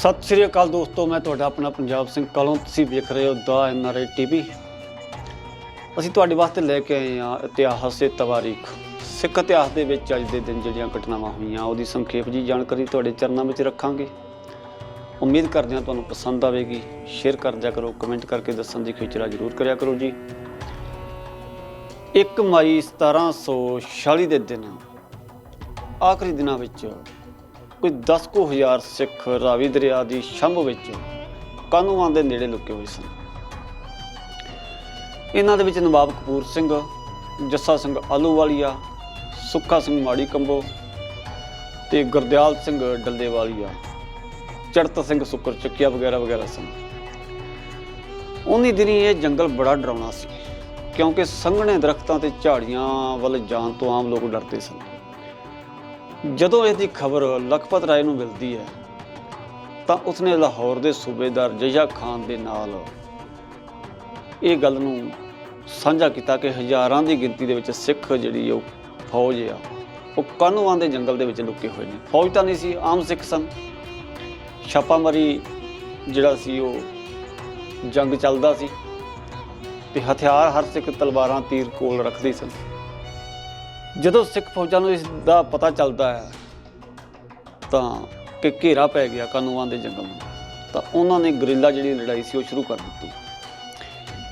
ਸਤਿ ਸ਼੍ਰੀ ਅਕਾਲ ਦੋਸਤੋ, ਮੈਂ ਤੁਹਾਡਾ ਆਪਣਾ ਪੰਜਾਬ ਸਿੰਘ ਕਲੋਂ, ਤੁਸੀਂ ਵੇਖ ਰਹੇ ਹੋ ਦਾ ਐਨਆਰਏ ਟੀਵੀ। ਅਸੀਂ ਤੁਹਾਡੇ ਵਾਸਤੇ ਲੈ ਕੇ ਆਏ ਹਾਂ ਇਤਿਹਾਸ ਤੇ ਤਵਾਰੀਖ। ਸਿੱਖ ਇਤਿਹਾਸ ਦੇ ਵਿੱਚ ਅੱਜ ਦੇ ਦਿਨ ਜਿਹੜੀਆਂ ਘਟਨਾਵਾਂ ਹੋਈਆਂ, ਉਹਦੀ ਸੰਖੇਪ ਜੀ ਜਾਣਕਾਰੀ ਤੁਹਾਡੇ ਚਰਨਾਂ ਵਿੱਚ ਰੱਖਾਂਗੇ। ਉਮੀਦ ਕਰਦੇ ਹਾਂ ਤੁਹਾਨੂੰ ਪਸੰਦ ਆਵੇਗੀ। ਸ਼ੇਅਰ ਕਰ ਦਿਆ ਕਰੋ, ਕਮੈਂਟ ਕਰਕੇ ਦੱਸਣ ਦੀ ਖਿਚਰਾ ਜ਼ਰੂਰ ਕਰਿਆ ਕਰੋ ਜੀ। 1 ਮਈ 1746 ਦੇ ਦਿਨ, ਆਖਰੀ ਦਿਨਾਂ ਵਿੱਚ ਕੋਈ 10 ਕੁ ਹਜ਼ਾਰ ਸਿੱਖ ਰਾਵੀ ਦਰਿਆ ਦੀ ਛੰਭ ਵਿੱਚ ਕਾਨੂੰਆਂ ਦੇ ਨੇੜੇ ਲੁਕੇ ਹੋਏ ਸਨ। ਇਹਨਾਂ ਦੇ ਵਿੱਚ ਨਵਾਬ ਕਪੂਰ ਸਿੰਘ, ਜੱਸਾ ਸਿੰਘ ਆਲੂਵਾਲੀਆ ਸੁੱਖਾ ਸਿੰਘ ਮਾੜੀ ਕੰਬੋ ਤੇ ਗੁਰਦਿਆਲ ਸਿੰਘ ਡੱਲੇਵਾਲੀਆ ਚੜਤ ਸਿੰਘ ਸੁੱਕਰ ਚੱਕਿਆ ਵਗੈਰਾ ਵਗੈਰਾ ਸਨ। ਉਨੀ ਦਿਨੀ ਇਹ ਜੰਗਲ ਬੜਾ ਡਰਾਉਣਾ ਸੀ, ਕਿਉਂਕਿ ਸੰਘਣੇ ਦਰਖਤਾਂ ਤੇ ਝਾੜੀਆਂ ਵੱਲ ਜਾਣ ਤੋਂ ਆਮ ਲੋਕ ਡਰਦੇ ਸਨ। ਜਦੋਂ ਇਸ ਦੀ ਖਬਰ ਲਖਪਤ ਰਾਏ ਨੂੰ ਮਿਲਦੀ ਹੈ, ਤਾਂ ਉਸਨੇ ਲਾਹੌਰ ਦੇ ਸੂਬੇਦਾਰ ਜਯਾ ਖਾਨ ਦੇ ਨਾਲ ਇਹ ਗੱਲ ਨੂੰ ਸਾਂਝਾ ਕੀਤਾ ਕਿ ਹਜ਼ਾਰਾਂ ਦੀ ਗਿਣਤੀ ਦੇ ਵਿੱਚ ਸਿੱਖ ਜਿਹੜੀ ਉਹ ਫੌਜ ਆ, ਉਹ ਕਾਨੂੰਆਂ ਦੇ ਜੰਗਲ ਦੇ ਵਿੱਚ ਲੁਕੇ ਹੋਏ ਨੇ। ਫੌਜ ਤਾਂ ਨਹੀਂ ਸੀ, ਆਮ ਸਿੱਖ ਸਨ। ਛਾਪਾਮਾਰੀ ਜਿਹੜਾ ਸੀ ਉਹ ਜੰਗ ਚੱਲਦਾ ਸੀ ਤੇ ਹਥਿਆਰ ਹਰ ਸਿੱਖ ਤਲਵਾਰਾਂ, ਤੀਰ ਕੋਲ ਰੱਖਦੇ ਸਨ। ਜਦੋਂ ਸਿੱਖ ਫੌਜਾਂ ਨੂੰ ਇਸ ਦਾ ਪਤਾ ਚੱਲਦਾ ਹੈ, ਤਾਂ ਕਿ ਘੇਰਾ ਪੈ ਗਿਆ ਕਾਨੂੰਆਂ ਦੇ ਜੰਗਲ ਨੂੰ, ਤਾਂ ਉਹਨਾਂ ਨੇ ਗਰਿੱਲਾ ਜਿਹੜੀ ਲੜਾਈ ਸੀ ਉਹ ਸ਼ੁਰੂ ਕਰ ਦਿੱਤੀ।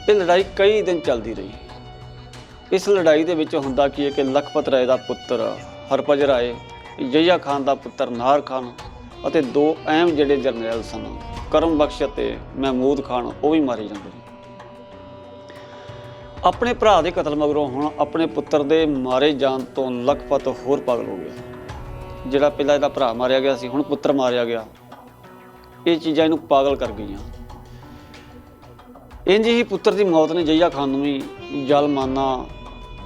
ਇਹ ਲੜਾਈ ਕਈ ਦਿਨ ਚੱਲਦੀ ਰਹੀ। ਇਸ ਲੜਾਈ ਦੇ ਵਿੱਚ ਹੁੰਦਾ ਕੀ ਹੈ ਕਿ ਲਖਪਤ ਰਾਏ ਦਾ ਪੁੱਤਰ ਹਰਪਜ ਰਾਏ ਜਯਾ ਖਾਨ ਦਾ ਪੁੱਤਰ ਨਾਰ ਖਾਨ ਅਤੇ ਦੋ ਅਹਿਮ ਜਿਹੜੇ ਜਰਨੈਲ ਸਨ, ਕਰਮ ਬਖਸ਼ ਅਤੇ ਮਹਿਮੂਦ ਖਾਨ, ਉਹ ਵੀ ਮਾਰੇ ਜਾਂਦੇ ਨੇ। ਆਪਣੇ ਭਰਾ ਦੇ ਕਤਲ ਮਗਰੋਂ ਹੁਣ ਆਪਣੇ ਪੁੱਤਰ ਦੇ ਮਾਰੇ ਜਾਣ ਤੋਂ ਲਖਪਤ ਹੋਰ ਪਾਗਲ ਹੋ ਗਿਆ। ਜਿਹੜਾ ਪਹਿਲਾਂ ਇਹਦਾ ਭਰਾ ਮਾਰਿਆ ਗਿਆ ਸੀ, ਹੁਣ ਪੁੱਤਰ ਮਾਰਿਆ ਗਿਆ। ਇਹ ਚੀਜ਼ਾਂ ਇਹਨੂੰ ਪਾਗਲ ਕਰ ਗਈਆਂ। ਇੰਜ ਹੀ ਪੁੱਤਰ ਦੀ ਮੌਤ ਨੇ ਜਈਆ ਖਾਨ ਨੂੰ ਵੀ ਜਲਮਾਨਾ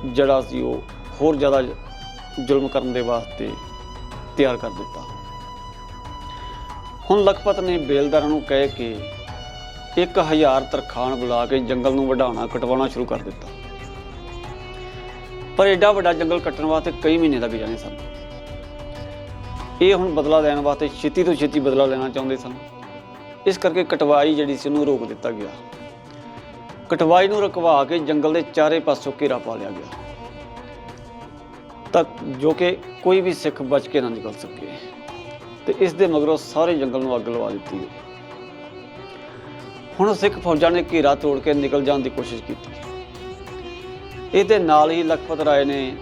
ਜਿਹੜਾ ਸੀ ਉਹ ਹੋਰ ਜ਼ਿਆਦਾ ਜ਼ੁਲਮ ਕਰਨ ਦੇ ਵਾਸਤੇ ਤਿਆਰ ਕਰ ਦਿੱਤਾ। ਹੁਣ ਲਖਪਤ ਨੇ ਬੇਲਦਾਰਾਂ ਨੂੰ ਕਹਿ ਕੇ 1000 ਤਰਖਾਣ ਬੁਲਾ ਕੇ ਜੰਗਲ ਨੂੰ ਵਢਾਉਣਾ, ਕਟਵਾਉਣਾ ਸ਼ੁਰੂ ਕਰ ਦਿੱਤਾ। ਪਰ ਐਡਾ ਵੱਡਾ ਜੰਗਲ ਕੱਟਣ ਵਾਸਤੇ ਕਈ ਮਹੀਨੇ ਲੱਗ ਜਾਣੇ ਸਨ। ਇਹ ਹੁਣ ਬਦਲਾ ਲੈਣ ਵਾਸਤੇ ਛੇਤੀ ਤੋਂ ਛੇਤੀ ਬਦਲਾ ਲੈਣਾ ਚਾਹੁੰਦੇ ਸਨ। ਇਸ ਕਰਕੇ ਕਟਵਾਈ ਜਿਹੜੀ ਸੀ ਉਹਨੂੰ ਰੋਕ ਦਿੱਤਾ ਗਿਆ। ਕਟਵਾਈ ਨੂੰ ਰੁਕਵਾ ਕੇ ਜੰਗਲ ਦੇ ਚਾਰੇ ਪਾਸੋਂ ਘੇਰਾ ਪਾ ਲਿਆ ਗਿਆ। ਤਾਂ ਜੋ ਕਿ ਕੋਈ ਵੀ ਸਿੱਖ ਬਚ ਕੇ ਨਾ ਨਿਕਲ ਸਕੇ। ਤੇ ਇਸ ਦੇ ਮਗਰੋਂ ਸਾਰੇ ਜੰਗਲ ਨੂੰ ਅੱਗ ਲਵਾ ਦਿੱਤੀ ਗਈ। ਹੁਣ ਸਿੱਖ ਫੌਜਾਂ ਨੇ ਘੇਰਾ ਤੋੜ ਕੇ ਨਿਕਲ ਜਾਣ ਦੀ ਕੋਸ਼ਿਸ਼ ਕੀਤੀ। ਇਹਦੇ ਨਾਲ ਹੀ ਲਖਪਤ ਰਾਏ ਨੇ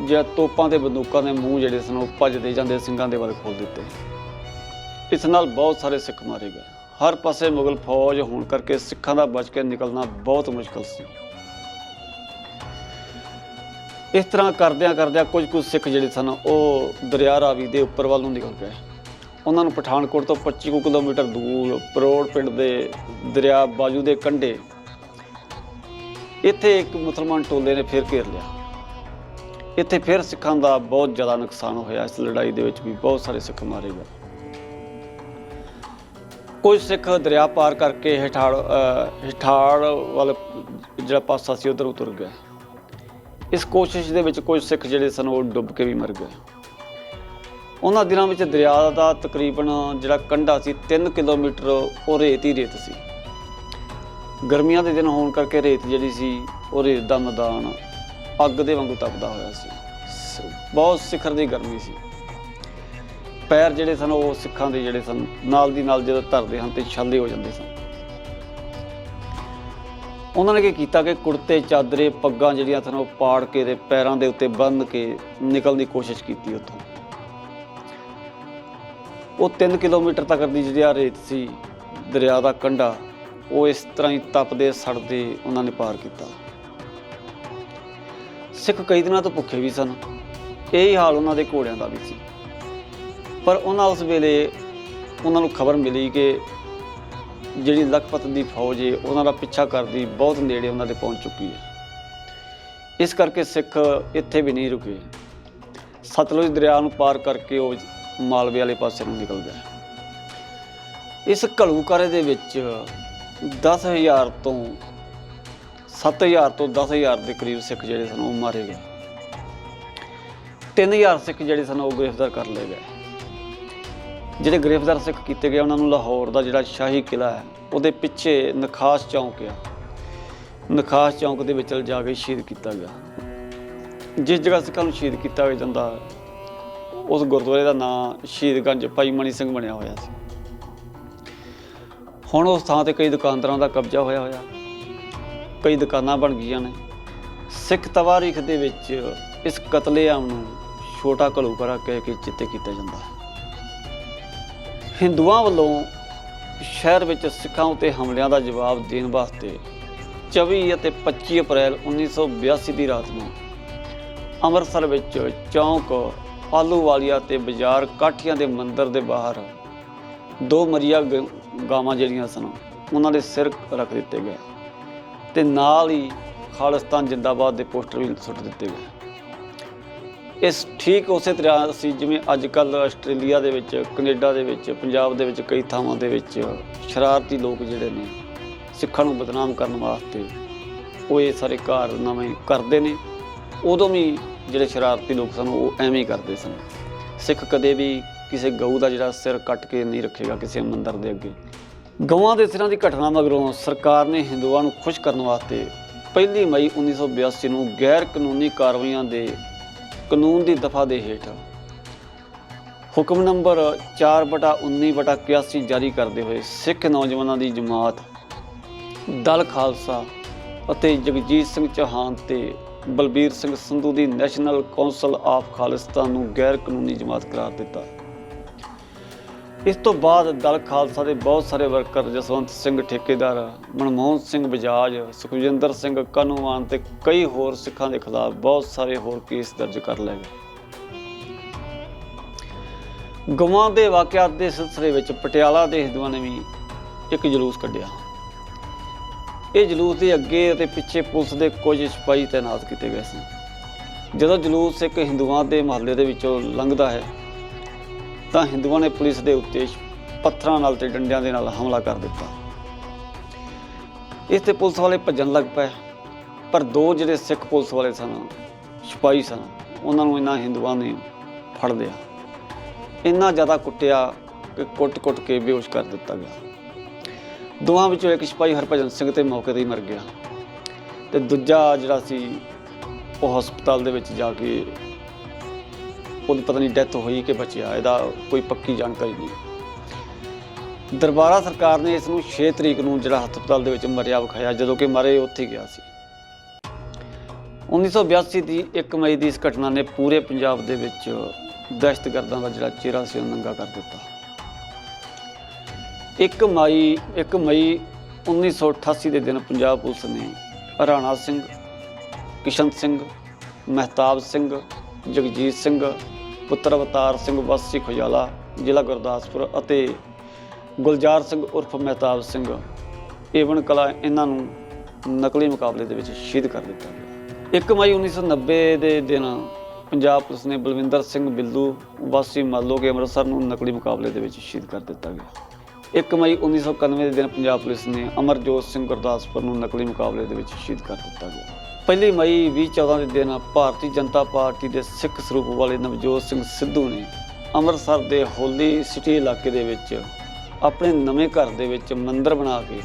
ਜਿਹੜਾ ਤੋਪਾਂ ਤੇ ਬੰਦੂਕਾਂ ਦੇ ਮੂੰਹ ਜਿਹੜੇ ਸਨ, ਉਹ ਭੱਜਦੇ ਜਾਂਦੇ ਸਿੰਘਾਂ ਦੇ ਵੱਲ ਖੋਲ ਦਿੱਤੇ। ਇਸ ਨਾਲ ਬਹੁਤ ਸਾਰੇ ਸਿੱਖ ਮਾਰੇ ਗਏ। ਹਰ ਪਾਸੇ ਮੁਗਲ ਫੌਜ ਹੋਣ ਕਰਕੇ ਸਿੱਖਾਂ ਦਾ ਬਚ ਕੇ ਨਿਕਲਣਾ ਬਹੁਤ ਮੁਸ਼ਕਲ ਸੀ। ਇਸ ਤਰ੍ਹਾਂ ਕਰਦਿਆਂ ਕਰਦਿਆਂ ਕੁਝ ਕੁ ਸਿੱਖ ਜਿਹੜੇ ਸਨ, ਉਹ ਦਰਿਆ ਰਾਵੀ ਦੇ ਉੱਪਰ ਵੱਲ ਨੂੰ ਨਿਕਲ ਗਏ। ਉਹਨਾਂ ਨੂੰ ਪਠਾਨਕੋਟ ਤੋਂ 25 ਕੁ ਕਿਲੋਮੀਟਰ ਦੂਰ ਪਰੋੜ ਪਿੰਡ ਦੇ ਦਰਿਆ ਬਾਜੂ ਦੇ ਕੰਢੇ ਇੱਥੇ ਇੱਕ ਮੁਸਲਮਾਨ ਟੋਲੇ ਨੇ ਫਿਰ ਘੇਰ ਲਿਆ। ਇੱਥੇ ਫਿਰ ਸਿੱਖਾਂ ਦਾ ਬਹੁਤ ਜ਼ਿਆਦਾ ਨੁਕਸਾਨ ਹੋਇਆ। ਇਸ ਲੜਾਈ ਦੇ ਵਿੱਚ ਵੀ ਬਹੁਤ ਸਾਰੇ ਸਿੱਖ ਮਾਰੇ ਗਏ। ਕੁਝ ਸਿੱਖ ਦਰਿਆ ਪਾਰ ਕਰਕੇ ਹਿਠਾੜ ਅਹ, ਵਾਲੇ ਜਿਹੜਾ ਪਾਸਾ ਸੀ ਉਧਰ ਉਤਰ ਗਏ। ਇਸ ਕੋਸ਼ਿਸ਼ ਦੇ ਵਿੱਚ ਕੁਝ ਸਿੱਖ ਜਿਹੜੇ ਸਨ ਉਹ ਡੁੱਬ ਕੇ ਵੀ ਮਰ ਗਏ। ਉਹਨਾਂ ਦਿਨਾਂ ਵਿੱਚ ਦਰਿਆ ਦਾ ਤਕਰੀਬਨ ਜਿਹੜਾ ਕੰਢਾ ਸੀ 3 ਕਿਲੋਮੀਟਰ ਉਹ ਰੇਤ ਹੀ ਰੇਤ ਸੀ। ਗਰਮੀਆਂ ਦੇ ਦਿਨ ਹੋਣ ਕਰਕੇ ਰੇਤ ਜਿਹੜੀ ਸੀ, ਉਹ ਰੇਤ ਦਾ ਮੈਦਾਨ ਅੱਗ ਦੇ ਵਾਂਗੂ ਤਪਦਾ ਹੋਇਆ ਸੀ। ਸ- ਬਹੁਤ ਸਿਖਰ ਦੀ ਗਰਮੀ ਸੀ। ਪੈਰ ਜਿਹੜੇ ਸਨ, ਉਹ ਸਿੱਖਾਂ ਦੇ ਜਿਹੜੇ ਸਨ, ਨਾਲ ਦੀ ਨਾਲ ਜਦੋਂ ਧਰਦੇ ਹਨ ਤੇ ਛਾਲੇ ਹੋ ਜਾਂਦੇ ਸਨ। ਉਹਨਾਂ ਨੇ ਕੀ ਕੀਤਾ ਕਿ ਕੁੜਤੇ, ਚਾਦਰੇ, ਪੱਗਾਂ ਜਿਹੜੀਆਂ ਸਨ, ਉਹ ਪਾੜ ਕੇ ਤੇ ਪੈਰਾਂ ਦੇ ਉੱਤੇ ਬੰਨ੍ਹ ਕੇ ਨਿਕਲਣ ਦੀ ਕੋਸ਼ਿਸ਼ ਕੀਤੀ ਉੱਥੋਂ। ਉਹ 3 ਕਿਲੋਮੀਟਰ ਤੱਕ ਦੀ ਜਿਹੜੀ ਆ ਰੇਤ ਸੀ, ਦਰਿਆ ਦਾ ਕੰਢਾ। ਉਹ ਇਸ ਤਰ੍ਹਾਂ ਹੀ ਤਪਦੇ, ਸੜਦੇ ਉਹਨਾਂ ਨੇ ਪਾਰ ਕੀਤਾ। ਸਿੱਖ ਕਈ ਦਿਨਾਂ ਤੋਂ ਭੁੱਖੇ ਵੀ ਸਨ। ਇਹੀ ਹਾਲ ਉਹਨਾਂ ਦੇ ਘੋੜਿਆਂ ਦਾ ਵੀ ਸੀ। ਪਰ ਉਹਨਾਂ ਉਸ ਵੇਲੇ ਉਹਨਾਂ ਨੂੰ ਖਬਰ ਮਿਲੀ ਕਿ ਜਿਹੜੀ ਲਖਪਤ ਦੀ ਫੌਜ ਹੈ ਉਹਨਾਂ ਦਾ ਪਿੱਛਾ ਕਰਦੀ ਬਹੁਤ ਨੇੜੇ ਉਹਨਾਂ ਦੇ ਪਹੁੰਚ ਚੁੱਕੀ ਹੈ ਇਸ ਕਰਕੇ ਸਿੱਖ ਇੱਥੇ ਵੀ ਨਹੀਂ ਰੁਕੇ। ਸਤਲੁਜ ਦਰਿਆ ਨੂੰ ਪਾਰ ਕਰਕੇ ਉਹ ਮਾਲਵੇ ਵਾਲੇ ਪਾਸੇ ਨੂੰ ਨਿਕਲ ਗਿਆ। ਇਸ ਘਲੂਕਾਰੇ ਦੇ ਵਿੱਚ 10000 ਤੋਂ 7000 ਤੋਂ 10000 ਦੇ ਕਰੀਬ ਸਿੱਖ ਜਿਹੜੇ ਸਨ ਉਹ ਮਾਰੇ ਗਏ। 3000 ਸਿੱਖ ਜਿਹੜੇ ਸਨ ਉਹ ਗ੍ਰਿਫਤਾਰ ਕਰ ਲਏ ਗਏ। ਜਿਹੜੇ ਗ੍ਰਿਫਤਾਰ ਸਿੱਖ ਕੀਤੇ ਗਏ, ਉਹਨਾਂ ਨੂੰ ਲਾਹੌਰ ਦਾ ਜਿਹੜਾ ਸ਼ਾਹੀ ਕਿਲਾ ਹੈ, ਉਹਦੇ ਪਿੱਛੇ ਨਖਾਸ ਚੌਂਕ ਆ। ਨਖਾਸ ਚੌਂਕ ਦੇ ਵਿੱਚ ਜਾ ਕੇ ਸ਼ਹੀਦ ਕੀਤਾ ਗਿਆ। ਜਿਸ ਜਗ੍ਹਾ ਸਿੱਖਾਂ ਨੂੰ ਸ਼ਹੀਦ ਕੀਤਾ ਜਾਂਦਾ ਉਸ ਗੁਰਦੁਆਰੇ ਦਾ ਨਾਂ ਸ਼ਹੀਦਗੰਜ ਭਾਈ ਮਣੀ ਸਿੰਘ ਬਣਿਆ ਹੋਇਆ ਸੀ। ਹੁਣ ਉਸ ਥਾਂ ਤੇ ਕਈ ਦੁਕਾਨਦਾਰਾਂ ਦਾ ਕਬਜ਼ਾ ਹੋਇਆ ਹੋਇਆ। ਕਈ ਦੁਕਾਨਾਂ ਬਣ ਗਈਆਂ ਨੇ। ਸਿੱਖ ਤਵਾਰੀਖ ਦੇ ਵਿੱਚ ਇਸ ਕਤਲੇਆਮ ਨੂੰ ਛੋਟਾ ਘਲੂਕਰਾ ਕਹਿ ਕੇ ਚਿੱਤੇ ਕੀਤਾ ਜਾਂਦਾ ਹੈ। ਹਿੰਦੂਆਂ ਵੱਲੋਂ ਸ਼ਹਿਰ ਵਿੱਚ ਸਿੱਖਾਂ ਉਤੇ ਹਮਲਿਆਂ ਦਾ ਜਵਾਬ ਦੇਣ ਵਾਸਤੇ 24 ਅਤੇ 25 ਅਪ੍ਰੈਲ 1982 ਦੀ ਰਾਤ ਨੂੰ ਅੰਮ੍ਰਿਤਸਰ ਵਿੱਚ ਚੌਂਕ ਆਲੂ ਵਾਲੀਆ ਤੇ ਬਾਜ਼ਾਰ ਕਾਠੀਆਂ ਦੇ ਮੰਦਿਰ ਦੇ ਬਾਹਰ। ਦੋ ਮਰੀਆ ਗਾਵਾਂ ਜਿਹੜੀਆਂ ਸਨ, ਉਹਨਾਂ ਦੇ ਸਿਰ ਰੱਖ ਦਿੱਤੇ ਗਏ ਤੇ ਨਾਲ ਹੀ ਖਾਲਿਸਤਾਨ ਜਿੰਦਾਬਾਦ ਦੇ ਪੋਸਟਰ ਵੀ ਸੁੱਟ ਦਿੱਤੇ ਗਏ। ਇਸ ਠੀਕ ਉਸੇ ਤਰ੍ਹਾਂ ਅਸੀਂ ਜਿਵੇਂ ਅੱਜ ਕੱਲ ਆਸਟ੍ਰੇਲੀਆ ਦੇ ਵਿੱਚ, ਕੈਨੇਡਾ ਦੇ ਵਿੱਚ, ਪੰਜਾਬ ਦੇ ਵਿੱਚ ਕਈ ਥਾਵਾਂ ਦੇ ਵਿੱਚ ਸ਼ਰਾਰਤੀ ਲੋਕ ਜਿਹੜੇ ਨੇ, ਸਿੱਖਾਂ ਨੂੰ ਬਦਨਾਮ ਕਰਨ ਵਾਸਤੇ ਉਹ ਇਹ ਸਾਰੇ ਕਾਰਨਾਮੇ ਕਰਦੇ ਨੇ। ਉਦੋਂ ਵੀ ਜਿਹੜੇ ਸ਼ਰਾਰਤੀ ਲੋਕ ਸਨ, ਉਹ ਐਵੇਂ ਹੀ ਕਰਦੇ ਸਨ। ਸਿੱਖ ਕਦੇ ਵੀ ਕਿਸੇ ਗਊ ਦਾ ਜਿਹੜਾ ਸਿਰ ਕੱਟ ਕੇ ਨਹੀਂ ਰੱਖੇਗਾ ਕਿਸੇ ਮੰਦਰ ਦੇ ਅੱਗੇ। ਗਊਆਂ ਦੇ ਸਿਰਾਂ ਦੀ ਘਟਨਾ ਮਗਰੋਂ ਸਰਕਾਰ ਨੇ ਹਿੰਦੂਆਂ ਨੂੰ ਖੁਸ਼ ਕਰਨ ਵਾਸਤੇ 1 ਮਈ 1982 ਨੂੰ ਗੈਰ ਕਾਨੂੰਨੀ ਕਾਰਵਾਈਆਂ ਦੇ ਕਾਨੂੰਨ ਦੀ ਦਫਾ ਦੇ ਹੇਠ ਹੁਕਮ ਨੰਬਰ 4/19/81 ਜਾਰੀ ਕਰਦੇ ਹੋਏ ਸਿੱਖ ਨੌਜਵਾਨਾਂ ਦੀ ਜਮਾਤ ਦਲ ਖਾਲਸਾ ਅਤੇ ਜਗਜੀਤ ਸਿੰਘ ਚੌਹਾਨ ਤੇ ਬਲਬੀਰ ਸਿੰਘ ਸੰਧੂ ਦੀ ਨੈਸ਼ਨਲ ਕੌਂਸਲ ਆਫ ਖਾਲਿਸਤਾਨ ਨੂੰ ਗੈਰ ਕਾਨੂੰਨੀ ਜਮਾਤ ਕਰਾਰ ਦਿੱਤਾ। ਇਸ ਤੋਂ ਬਾਅਦ ਦਲ ਖਾਲਸਾ ਦੇ ਬਹੁਤ ਸਾਰੇ ਵਰਕਰ ਜਸਵੰਤ ਸਿੰਘ ਠੇਕੇਦਾਰ, ਮਨਮੋਹਨ ਸਿੰਘ ਬਜਾਜ ਸੁਖਜਿੰਦਰ ਸਿੰਘ ਕਾਨੂੰਵਾਨ ਤੇ ਕਈ ਹੋਰ ਸਿੱਖਾਂ ਦੇ ਖਿਲਾਫ ਬਹੁਤ ਸਾਰੇ ਹੋਰ ਕੇਸ ਦਰਜ ਕਰ ਲਏ ਗਏ। ਗਵਾਂ ਦੇ ਵਾਕਿਆਤ ਦੇ ਸਿਲਸਿਲੇ ਵਿੱਚ ਪਟਿਆਲਾ ਦੇ ਹਿੰਦੂਆਂ ਨੇ ਵੀ ਇੱਕ ਜਲੂਸ ਕੱਢਿਆ। ਇਹ ਜਲੂਸ ਦੇ ਅੱਗੇ ਅਤੇ ਪਿੱਛੇ ਪੁਲਿਸ ਦੇ ਕੁਝ ਸਿਪਾਹੀ ਤਾਇਨਾਤ ਕੀਤੇ ਗਏ ਸਨ। ਜਦੋਂ ਜਲੂਸ ਇੱਕ ਹਿੰਦੂਆਂ ਦੇ ਮਹੱਲੇ ਦੇ ਵਿੱਚੋਂ ਲੰਘਦਾ ਹੈ, ਤਾਂ ਹਿੰਦੂਆਂ ਨੇ ਪੁਲਿਸ ਦੇ ਉੱਤੇ ਪੱਥਰਾਂ ਨਾਲ ਤੇ ਡੰਡਿਆਂ ਦੇ ਨਾਲ ਹਮਲਾ ਕਰ ਦਿੱਤਾ। ਇਸ ਤੇ ਪੁਲਿਸ ਵਾਲੇ ਭੱਜਣ ਲੱਗ ਪਏ, ਪਰ ਦੋ ਜਿਹੜੇ ਸਿੱਖ ਪੁਲਿਸ ਵਾਲੇ ਸਨ, ਸਿਪਾਹੀ ਸਨ, ਉਹਨਾਂ ਨੂੰ ਇਹਨਾਂ ਹਿੰਦੂਆਂ ਨੇ ਫੜ ਲਿਆ। ਇੰਨਾ ਜ਼ਿਆਦਾ ਕੁੱਟਿਆ ਕਿ ਕੁੱਟ-ਕੁੱਟ ਕੇ ਬੇਹੋਸ਼ ਕਰ ਦਿੱਤਾ ਗਿਆ। ਦੋਹਾਂ ਵਿੱਚੋਂ ਇੱਕ ਸਿਪਾਹੀ ਹਰਭਜਨ ਸਿੰਘ ਤੇ ਮੌਕੇ ਤੇ ਹੀ ਮਰ ਗਿਆ। ਤੇ ਦੂਜਾ ਜਿਹੜਾ ਸੀ, ਉਹ ਹਸਪਤਾਲ ਦੇ ਵਿੱਚ ਜਾ ਕੇ ਉਹਦੀ ਪਤਾ ਨਹੀਂ ਡੈਥ ਹੋਈ ਕਿ ਬਚਿਆ, ਇਹਦਾ ਕੋਈ ਪੱਕੀ ਜਾਣਕਾਰੀ ਨਹੀਂ। ਦਰਬਾਰਾ ਸਰਕਾਰ ਨੇ ਇਸ ਨੂੰ 6 ਤਰੀਕ ਨੂੰ ਜਿਹੜਾ ਹਸਪਤਾਲ ਦੇ ਵਿੱਚ ਮਰਿਆ ਵਿਖਾਇਆ, ਜਦੋਂ ਕਿ ਮਰੇ ਉੱਥੇ ਗਿਆ ਸੀ। 1982 ਦੀ 1 ਮਈ ਦੀ ਇਸ ਘਟਨਾ ਨੇ ਪੂਰੇ ਪੰਜਾਬ ਦੇ ਵਿੱਚ ਦਹਿਸ਼ਤਗਰਦਾਂ ਦਾ ਜਿਹੜਾ ਚਿਹਰਾ ਸੀ, ਉਹ ਨੰਗਾ ਕਰ ਦਿੱਤਾ। 1 ਮਈ 1 ਮਈ 1988 ਦੇ ਦਿਨ ਪੰਜਾਬ ਪੁਲਿਸ ਨੇ ਰਾਣਾ ਸਿੰਘ, ਕਿਸ਼ਨ ਸਿੰਘ, ਮਹਿਤਾਬ ਸਿੰਘ, ਜਗਜੀਤ ਸਿੰਘ, ਪੁੱਤਰ ਅਵਤਾਰ ਸਿੰਘ, ਵਾਸੀ ਖੁਜਾਲਾ, ਜ਼ਿਲ੍ਹਾ ਗੁਰਦਾਸਪੁਰ ਅਤੇ ਗੁਲਜ਼ਾਰ ਸਿੰਘ ਉਰਫ ਮਹਿਤਾਬ ਸਿੰਘ ਏਵਨ ਕਲਾ ਇਹਨਾਂ ਨੂੰ ਨਕਲੀ ਮੁਕਾਬਲੇ ਦੇ ਵਿੱਚ ਸ਼ਹੀਦ ਕਰ ਦਿੱਤਾ ਗਿਆ। 1 ਮਈ 1990 ਦੇ ਦਿਨ ਪੰਜਾਬ ਪੁਲਿਸ ਨੇ ਬਲਵਿੰਦਰ ਸਿੰਘ ਬਿੱਲੂ, ਵਾਸੀ ਮਾਲੋ ਕੇ ਅੰਮ੍ਰਿਤਸਰ ਨੂੰ ਨਕਲੀ ਮੁਕਾਬਲੇ ਦੇ ਵਿੱਚ ਸ਼ਹੀਦ ਕਰ ਦਿੱਤਾ ਗਿਆ। 1 ਮਈ 1991 ਦੇ ਦਿਨ ਪੰਜਾਬ ਪੁਲਿਸ ਨੇ ਅਮਰਜੋਤ ਸਿੰਘ ਗੁਰਦਾਸਪੁਰ ਨੂੰ ਨਕਲੀ ਮੁਕਾਬਲੇ ਦੇ ਵਿੱਚ ਸ਼ਹੀਦ ਕਰ ਦਿੱਤਾ ਗਿਆ। ਪਹਿਲੀ ਮਈ 2014 ਦੇ ਦਿਨ ਭਾਰਤੀ ਜਨਤਾ ਪਾਰਟੀ ਦੇ ਸਿੱਖ ਸਰੂਪ ਵਾਲੇ ਨਵਜੋਤ ਸਿੰਘ ਸਿੱਧੂ ਨੇ ਅੰਮ੍ਰਿਤਸਰ ਦੇ ਹੋਲੀ ਸਿਟੀ ਇਲਾਕੇ ਦੇ ਵਿੱਚ ਆਪਣੇ ਨਵੇਂ ਘਰ ਦੇ ਵਿੱਚ ਮੰਦਿਰ ਬਣਾ ਕੇ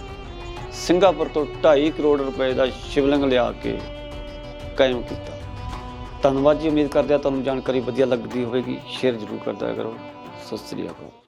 ਸਿੰਗਾਪੁਰ ਤੋਂ 2.5 ਕਰੋੜ ਰੁਪਏ ਦਾ ਸ਼ਿਵਲਿੰਗ ਲਿਆ ਕੇ ਕਾਇਮ ਕੀਤਾ। ਧੰਨਵਾਦ ਜੀ, ਉਮੀਦ ਕਰਦੇ ਹਾਂ ਤੁਹਾਨੂੰ ਜਾਣਕਾਰੀ ਵਧੀਆ ਲੱਗਦੀ ਹੋਵੇਗੀ। ਸ਼ੇਅਰ ਜ਼ਰੂਰ ਕਰਦਾ ਕਰੋ। ਸਤਿ ਸ੍ਰੀ ਅਕਾਲ।